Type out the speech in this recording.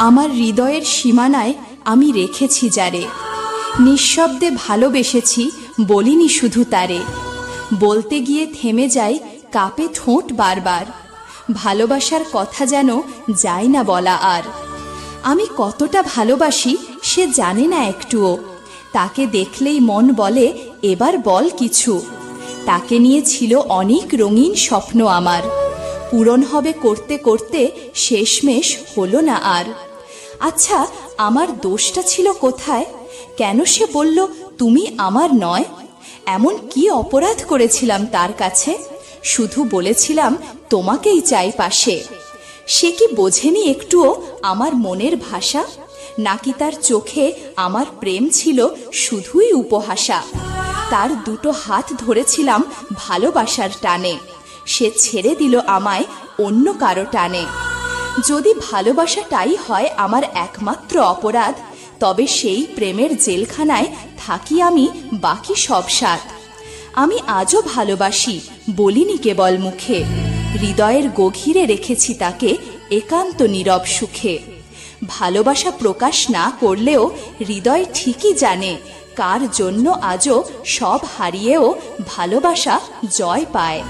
আমার হৃদয়ের সীমানায় আমি রেখেছি যারে। নিঃশব্দে ভালোবেসেছি, বলিনি শুধু তারে। বলতে গিয়ে থেমে যায় কাপে ঠোঁট বারবার। ভালোবাসার কথা যেন যায় না বলা আর। আমি কতটা ভালোবাসি, সে জানে না একটুও। তাকে দেখলেই মন বলে, এবার বল কিছু। তাকে নিয়ে ছিল অনেক রঙিন স্বপ্ন আমার। পূরণ হবে করতে করতে শেষমেশ হলো না আর। আচ্ছা আমার দোষটা ছিল কোথায়? কেন সে বলল, তুমি আমার নয় এমন কি অপরাধ করেছিলাম তার কাছে? শুধু বলেছিলাম, তোমাকেই চাই পাশে সে কি বোঝেনি একটুও আমার মনের ভাষা? নাকি তার চোখে আমার প্রেম ছিল শুধুই উপহাসা? তার দুটো হাত ধরেছিলাম ভালোবাসার টানে। সে ছেড়ে দিল আমায় অন্য কারও টানে। যদি ভালোবাসাটাই হয় আমার একমাত্র অপরাধ, তবে সেই প্রেমের জেলখানায় থাকি আমি বাকি সব সাথ আমি আজও ভালোবাসি, বলিনি কেবল মুখে। হৃদয়ের গভীরে রেখেছি তাকে একান্ত নীরব সুখে। ভালোবাসা প্রকাশ না করলেও হৃদয় ঠিকই জানে, কার জন্য আজও সব হারিয়েও ভালোবাসা জয় পায়।